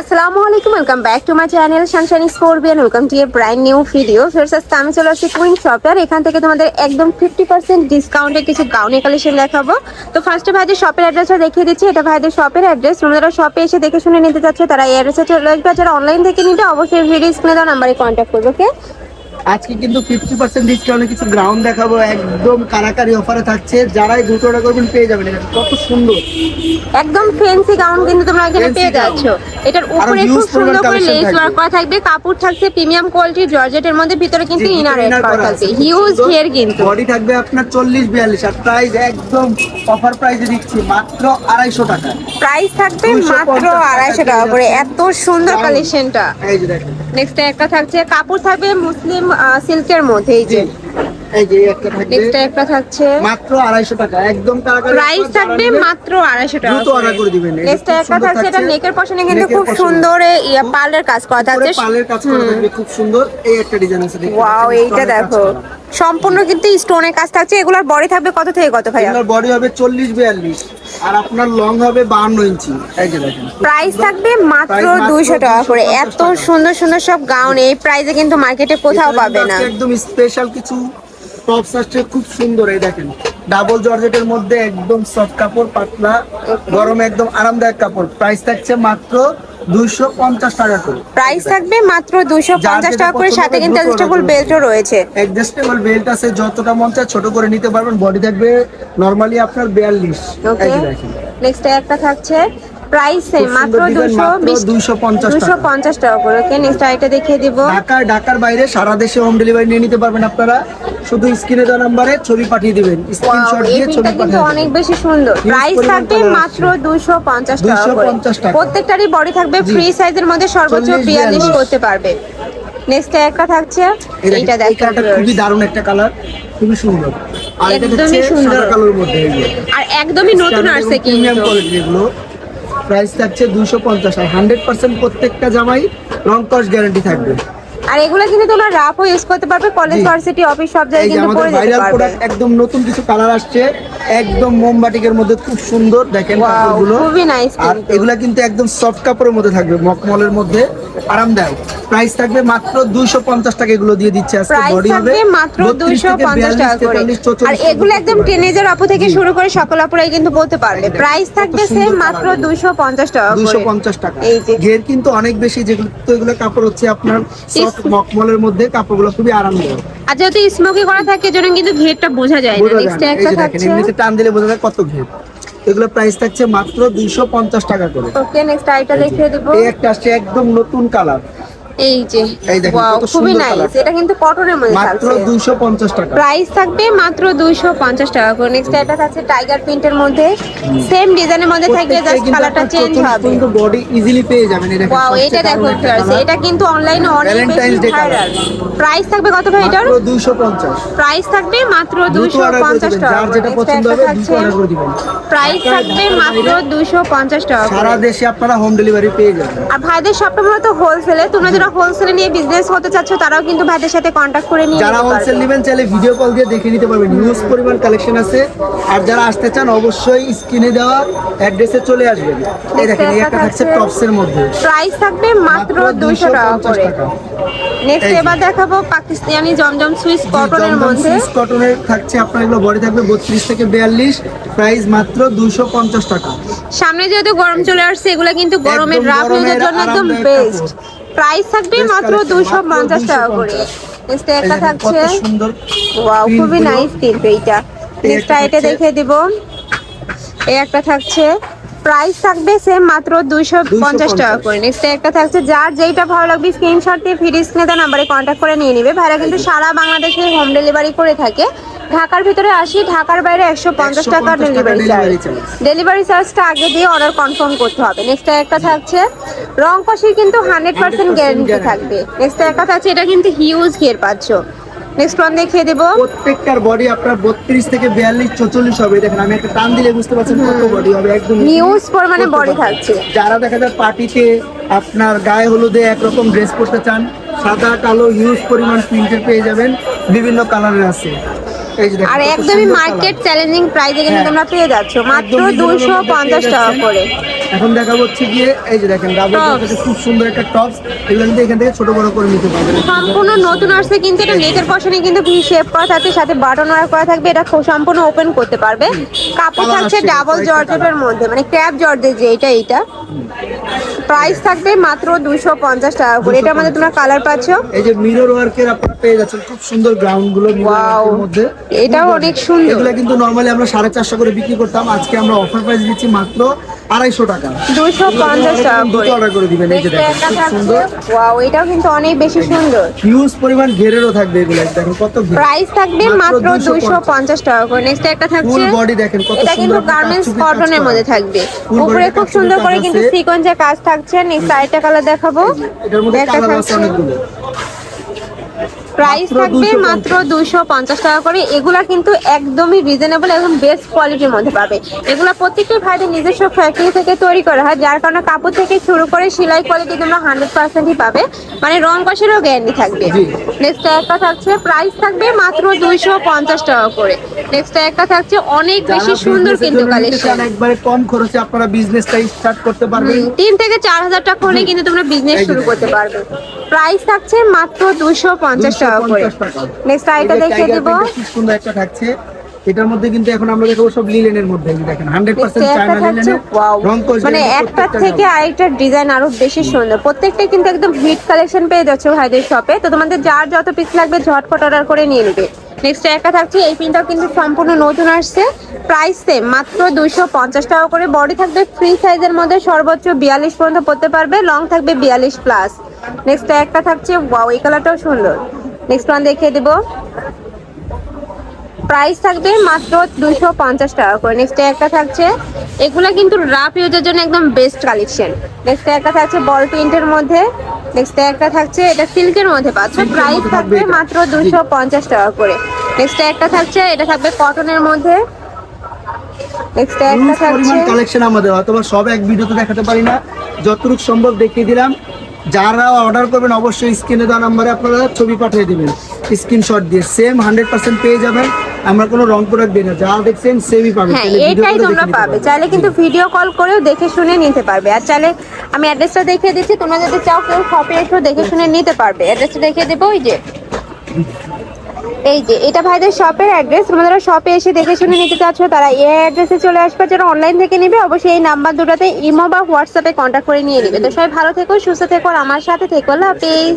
আসসালামু আলাইকুম welcome back to my channel sunshine স্কোরবিয়ান welcome to a brand new video Farrar's আজকে আমি চলে আসছি কুইন শপে আর এখান থেকে তোমাদের একদম ফিফটি পার্সেন্ট ডিসকাউন্টে কিছু গাউনের কালেকশন দেখাবো। তো ফার্স্টে ভাইদের শপের অ্যাড্রেসটা দেখিয়ে দিচ্ছি। এটা ভাইদের শপের অ্যাড্রেস তোমরা যারা শপে এসে দেখে শুনে নিতে চাচ্ছ তারা এই অ্যাড্রেসে চলে আসবে। যারা অনলাইন থেকে নিতে অবশ্যই ভিডিও স্ক্রিনে দেওয়া নাম্বারে কন্ট্যাক্ট করবে ওকে আজকে কিন্তু ফিফটি পার্সেন্ট ডিসকাউন্টে কিছু গ্রাউন্ড দেখাবো। একদম কারাকারি অফারে থাকছে। যারাই দুটো অর্ডার করবেন পেয়ে যাবেন। কত সুন্দর। একদম ফ্যান্সি গাউন কিন্তু তোমরা এখানে পেয়ে। যাচ্ছ। এটার উপরে খুব সুন্দর করে লেস। ওয়ার্ক করা থাকবে কাপড় থাকছে প্রিমিয়াম কোয়ালিটি জর্জেটের মধ্যে ভিতরে কিন্তু ইনার এড করা থাকবে। হিউজ ঘের কিন্তু। বডি থাকবে আপনার চল্লিশ বিয়াল্লিশ আর প্রাইস একদম অফার প্রাইসে দিচ্ছি মাত্র আড়াইশো টাকা। প্রাইস থাকবে মাত্র টাকা আড়াইশো টাকা করে। এত সুন্দর। কালেকশনটা এই যে দেখেন। নেক্সট একটা থাকছে কাপড় থাকবে মুসলিম সিল্কের মধ্যে এই যে। এই যে একটা থাকবে। নেক্সট একটা থাকছে। মাত্র আড়াইশো টাকা একদম কারাকারি প্রাইস থাকবে মাত্র আড়াইশো টাকা। দ্রুত order করে দিবেন। নেক্সট একটা থাকছে এটা নেকের পশনে কিন্তু খুব সুন্দর ইয়া পার্লের কাজ করা থাকছে। পালের কাজ করা থাকবে খুব সুন্দর। এই একটা ডিজাইন আছে দেখতে ওয়াও এইটা দেখো। সম্পূর্ণ কিন্তু স্টোনের কাজ থাকছে। এগুলোর বডি থাকবে কত থেকে কত ভাইয়া? এগুলোর বডি হবে চল্লিশ বিয়াল্লিশ। আর আপনার লং হবে বাহান্ন ইঞ্চি। এই যে দেখেন। প্রাইস থাকবে মাত্র Price মাত্র দুইশো টাকা করে। এত সুন্দর সুন্দর সব গাউন এই প্রাইসে কিন্তু মার্কেটে কোথাও পাবে না। একদম স্পেশাল কিছু আসছে খুব সুন্দর এই দেখেন। ডাবল জর্জেটের মধ্যে একদম সফট কাপড় পাতলা গরমে একদম আরামদায়ক কাপড়। প্রাইস থাকছে মাত্র দুইশো পঞ্চাশ টাকা করে। প্রাইস থাকবে মাত্র দুশো পঞ্চাশ যেটা টাকা করে সাথে কিন্তু অ্যাডজাস্টেবল বেল্টও রয়েছে। অ্যাডজাস্টেবল বেল্ট আছে যতটা মন চায় ছোট করে নিতে পারবেন। বডি থাকবে নরমালি আপনার বিয়াল্লিশ। ওকে নেক্সট একটা থাকছে প্রাইস খুব মাত্র সুন্দর design, দুশো মাত্র বিশ 250 টাকা। করে। ওকে নেক্সট আইটা দেখিয়ে দিব। ঢাকার ঢাকার বাইরে সারা দেশে হোম ডেলিভারি নিয়ে নিতে পারবেন আপনারা। শুধু স্ক্রিনে দেওয়া নাম্বারে ছবি পাঠিয়ে দিবেন। স্ক্রিনশট দিয়ে ছবি পাঠিয়ে অনেক বেশি সুন্দর। প্রাইস থাকবে মাত্র আসছে। দুশো পঞ্চাশ টাকা করে। 250। প্রত্যেকটারই বডি থাকবে। ফ্রি সাইজের মধ্যে সর্বোচ্চ বিয়াল্লিশ। 42 করতে পারবে। নেক্সট একটা থাকছে। এইটা দেখো। কালারটা খুবই দারুণ একটা কালার খুবই সুন্দর। আর এটা হচ্ছে সুন্দর। সাদা কালোর মধ্যে আর একদমই নতুন আসছে কিন্তু। প্রাইস থাকছে দুশো পঞ্চাশ আর হান্ড্রেড পার্সেন্ট প্রত্যেকটা জামাই লং কস্ট গ্যারান্টি থাকবে। আর এগুলো কিন্তু তোমরা রাফও ইউজ করতে পারবে কলেজ ভার্সিটি অফিস সব জায়গায় এই যে কিন্তু আমাদের পরে যেতে ভাইরাল পারবে। প্রোডাক্ট একদম নতুন কিছু কালার আসছে একদম মোমবাটিকের মধ্যে খুব সুন্দর দেখেন কাপড়গুলো। খুবই nice আর। এগুলা কিন্তু একদম সফট কাপড়ের মধ্যে থাকবে মকমলের মধ্যে। আরামদায়ক। প্রাইস থাকবে মাত্র দুইশো পঞ্চাশ টাকা এগুলো দিয়ে দিচ্ছে আজকে বডি হবে। থাকবে মাত্র 32 দুইশো থেকে পঞ্চাশ 42, টাকা করে। আর এগুলো একদম টিনেজার আপু থেকে শুরু করে সকল আপুরাই কিন্তু বলতে পারবে। প্রাইস থাকবে সেম মাত্র colour। দুইশো পঞ্চাশ টাকা দুইশো করে পঞ্চাশ টাকা। এই যে। ঘের কিন্তু অনেক বেশি যেগুলো তো এগুলো কাপড় হচ্ছে আপনার সফট মকমলের মধ্যে কাপড়গুলো খুবই আরামদায়ক। আর যেহেতু স্মোকি করা থাকে জন্য কিন্তু ঘেরটা বোঝা যায় না। নেক্সট একটা থাকছে। এমনিতে টান দিলে বোঝা যায় কত ঘের। এগুলো প্রাইস থাকছে মাত্র দুইশো পঞ্চাশ টাকা করে। ওকে নেক্সট আইটা দেখিয়ে দেব। এই একটা আসছে একদম নতুন কালার এই যে ওয়াও খুবই নাইস এটা কিন্তু কটনের মধ্যে মাত্র থাকছে। দুইশো পঞ্চাশ টাকা। প্রাইস থাকবে মাত্র দুইশো পঞ্চাশ টাকা করে। নেক্সট এটা থাকছে টাইগার প্রিন্টের মধ্যে। সেম ডিজাইনের মধ্যে থাকবে জাস্ট কালারটা চেঞ্জ হবে। বডি ইজিলি পেয়ে যাবেন। এটা ওয়াও এটা দেখো এটা কিন্তু অনলাইনে অনেক বেশি ভাইরাল প্রাইস থাকবে কত ভাই এটার? প্রাইস থাকবে মাত্র টাকা যেটা পছন্দ হবে দ্রুত অর্ডার করে দিবেন। প্রাইস থাকবে মাত্র দুইশো পঞ্চাশ টাকা করে। সারা দেশে আপনারা হোম ডেলিভারি পেয়ে যাবেন। আর ভাইদের সবটা মূলত হোলসেলে তোমরা যারা হোলসেলে নিয়ে বিজনেস করতে চাচ্ছ তারাও কিন্তু ভাইদের সাথে কন্ট্যাক্ট করে নিয়ে যারা হোলসেল নেবেন চাইলে ভিডিও কল দিয়ে দেখে নিতে পারবেন। হিউজ পরিমাণ কালেকশন আছে। আর যারা আসতে চান অবশ্যই স্ক্রিনে দেওয়া অ্যাড্রেসে চলে আসবেন। এই দেখেন এই একটা থাকছে টপসের মধ্যে। প্রাইস থাকবে মাত্র দুইশো টাকা করে। নেক্সট এবার দেখাবো পাকিস্তানি জমজম সুইস কটনের মধ্যে। সুইস কটনের থাকছে আপনার এগুলো বডি থাকবে বত্রিশ থেকে বিয়াল্লিশ। প্রাইস মাত্র দুইশো পঞ্চাশ টাকা। সামনে যেহেতু গরম চলে আসছে এগুলো কিন্তু গরমের রাফ ইউজের জন্য একদম বেস্ট। প্রাইস থাকবে মাত্র collection, দুশো মাত্র পঞ্চাশ টাকা করে। 250 নেক্সট একটা থাকছে। ওয়াও খুবই নাইস কিন্তু এইটা। এই নেক্সট একটা দেখে দিব। এই একটা থাকছে। প্রাইস থাকবে সেম মাত্র দুইশো পঞ্চাশ টাকা করে। নেক্সট একটা থাকছে। যার যেইটা ভালো লাগবে স্ক্রিনশট দিয়ে ফ্রি স্ক্রিনে দেওয়া নাম্বারে কন্ট্যাক্ট করে নিয়ে নিবে। ভাইরা কিন্তু সারা বাংলাদেশে হোম ডেলিভারি করে থাকে। ঢাকার ভিতরে আসি ঢাকার বাইরে একশো পঞ্চাশ 150 টাকা ডেলিভারি চার্জ ডেলিভারি চার্জটা আগে দিয়ে অর্ডার কনফার্ম করতে হবে। নেক্সট একটা থাকছে রং কষির কিন্তু হান্ড্রেড পার্সেন্ট 100% গ্যারান্টি। থাকবে। নেক্সট একটা থাকছে এটা কিন্তু হিউজ ঘের পাচ্ছ। নেক্সট ওয়ান দেখিয়ে দেবো। প্রত্যেকটার বডি আপনার বত্রিশ থেকে বিয়াল্লিশ চৌচল্লিশ হবে। দেখেন আমি একটা টান দিলে বুঝতে পারছেন কত বডি হবে একদম নিউজ পরিমাণে করতে বডি থাকছে। যারা দেখা যায় পার্টিতে আপনার গায়ে হলুদে একরকম ড্রেস পরতে চান সাদা কালো হিউজ পরিমাণ প্রিন্টের পেয়ে যাবেন। বিভিন্ন কালারের আছে। আর একদমই মার্কেট। চ্যালেঞ্জিং প্রাইসে কিন্তু। তোমরা পেয়ে যাচ্ছ। মাত্র মধ্যে পঞ্চাশ টাকা করে। এখন দেখা হচ্ছে গিয়ে এই যে দেখেন। খুব সুন্দর একটা টপস এগুলো কিন্তু এখান থেকে ছোট বড় করে নিতে পারবেন সম্পূর্ণ নতুন আসছে কিন্তু এটা নেকের পশনে কিন্তু ভি শেপ করা থাকছে সাথে বাটন ওয়ার করা থাকবে এটা খুব সম্পূর্ণ ওপেন করতে পারবে। কাপড় থাকছে ডাবল জর্জেটের মধ্যে মানে ক্র্যাপ জর্জের যে এটা এইটা। প্রাইস থাকবে মাত্র দুইশো পঞ্চাশ টাকা করে। এটা মধ্যে তোমরা কালার পাচ্ছ? এই যে মিরর ওয়ার্কের আপনারা পেয়ে যাচ্ছেন খুব সুন্দর গ্রাউন্ডগুলো মধ্যে। এটাও অনেক সুন্দর। এগুলো কিন্তু নর্মালি আমরা সাড়ে চারশো করে বিক্রি করতাম। আজকে আমরা অফার প্রাইস দিচ্ছি মাত্র আড়াইশো টাকা। দুইশো পঞ্চাশ টাকা দুটো অর্ডার করে দিবেন এই যে দেখেন সুন্দর। ওয়াও এটাও কিন্তু অনেক বেশি সুন্দর। হিউজ পরিমাণ ঘেরেরও থাকবে এগুলো দেখেন কত প্রাইস থাকবে মাত্র দুইশো পঞ্চাশ। টাকা করে। নেক্সট একটা থাকছে। body দেখেন কত এটা কিন্তু গার্মেন্টস কটনের মধ্যে থাকবে। উপরে খুব সুন্দর করে কিন্তু। সিকোয়েন্সের কাজ থাকছে। নেক্সট আরেকটা কালার দেখাবো। এটার মধ্যে কালার আছে অনেকগুলো। প্রাইস থাকবে মাত্র দুইশো পঞ্চাশ টাকা করে। এগুলা কিন্তু একদমই রিজনেবল এবং বেস্ট কোয়ালিটির মধ্যে পাবে। এগুলা প্রত্যেকটি ভাইদের নিজস্ব ফ্যাক্টরি থেকে তৈরি করা হয় যার কারণে কাপড় থেকে শুরু করে সেলাই কোয়ালিটি তোমরা হান্ড্রেড পার্সেন্টই পাবে। মানে রং কষেরও গ্যারান্টি থাকবে। নেক্সট একটা থাকছে প্রাইস থাকবে মাত্র দুইশো পঞ্চাশ টাকা করে। নেক্সট একটা থাকছে অনেক বেশি সুন্দর কিন্তু কালেকশন একবারে কম খরচে আপনারা বিজনেসটা স্টার্ট করতে পারবেন। তিন থেকে চার হাজার টাকা হলে কিন্তু তোমরা বিজনেস শুরু করতে পারবে। প্রাইস থাকছে মাত্র দুইশো পঞ্চাশ টাকা করে। নেক্সট এই আইটা দেখিয়ে দেবো। সুন্দর একটা থাকছে। এটার মধ্যে কিন্তু এখন আমরা দেখাবো সব লিলেনের মধ্যে দেখেন হান্ড্রেড পার্সেন্ট দেখতে একটা চায়না লিলেনের রং কোচ মানে একটা থেকে ডিজাইন আরও বেশি সুন্দর। প্রত্যেকটা কিন্তু একদম হিট কালেকশন পেয়ে যাচ্ছে ভাইদের শপে তো তোমাদের যার যত পিস লাগবে ঝটপট অর্ডার করে নিয়ে নেবে। নেক্সট একটা থাকছে এই পিনটাও কিন্তু সম্পূর্ণ নতুন আসছে। প্রাইস সেম মাত্র দুইশো পঞ্চাশ টাকা করে। বডি থাকবে ফ্রি সাইজের মধ্যে সর্বোচ্চ বিয়াল্লিশ পর্যন্ত পড়তে পারবে লং থাকবে বিয়াল্লিশ প্লাস নেক্সট একটা থাকছে ওয়াও এই কালারটাও সুন্দর। নেক্সট ওয়ান দেখিয়ে দেবো। প্রাইস থাকবে মাত্র দুইশো পঞ্চাশ টাকা করে। নেক্সট একটা থাকছে এগুলা কিন্তু রাফ ইউজের জন্য একদম বেস্ট কালেকশন নেক্সট একটা থাকছে বল প্রিন্টের মধ্যে। নেক্সট একটা থাকছে এটা সিল্কের মধ্যে পাচ্ছ। প্রাইস থাকবে মাত্র দুইশো পঞ্চাশ টাকা করে। নেক্সট একটা থাকছে এটা থাকবে কটনের মধ্যে। নেক্সট একটা থাকছে কালেকশন আমাদের অথবা সব এক ভিডিওতে দেখাতে পারি না। যতটুকু সম্ভব দেখিয়ে দিলাম। যারা অর্ডার করবেন অবশ্যই স্ক্রিনে দেওয়া নাম্বারে আপনারা ছবি পাঠিয়ে দেবেন। স্ক্রিনশট দিয়ে সেম হান্ড্রেড পার্সেন্ট পেয়ে যাবেন। আমরা কোনো রং প্রোডাক্ট দিই না। যা দেখছেন সেমই পাবেন। হ্যাঁ এটাই তোমরা পাবে। চাইলে কিন্তু ভিডিও কল করেও দেখে শুনে নিতে পারবে। আর চাইলে আমি অ্যাড্রেসটা দেখিয়ে দিচ্ছি। তোমরা যদি চাও কেউ শপে এসেও দেখে শুনে নিতে পারবে। অ্যাড্রেসটা দেখিয়ে দেবো ওই যে। এই যে, এটা ভাইদের শপের অ্যাড্রেস তোমাদের শপে এসে দেখে শুনে নিতে চাচ্ছ, তারা এই অ্যাড্রেসে চলে আসবে। যারা অনলাইন থেকে নিবে, অবশ্যই এই নাম্বার দুটাতে ইমো বা হোয়াটসঅ্যাপে কন্ট্যাক্ট করে নিয়ে নেবে। তো সবাই ভালো থেকো, সুস্থ থেকো আমার সাথে থেকো। হাফেজ।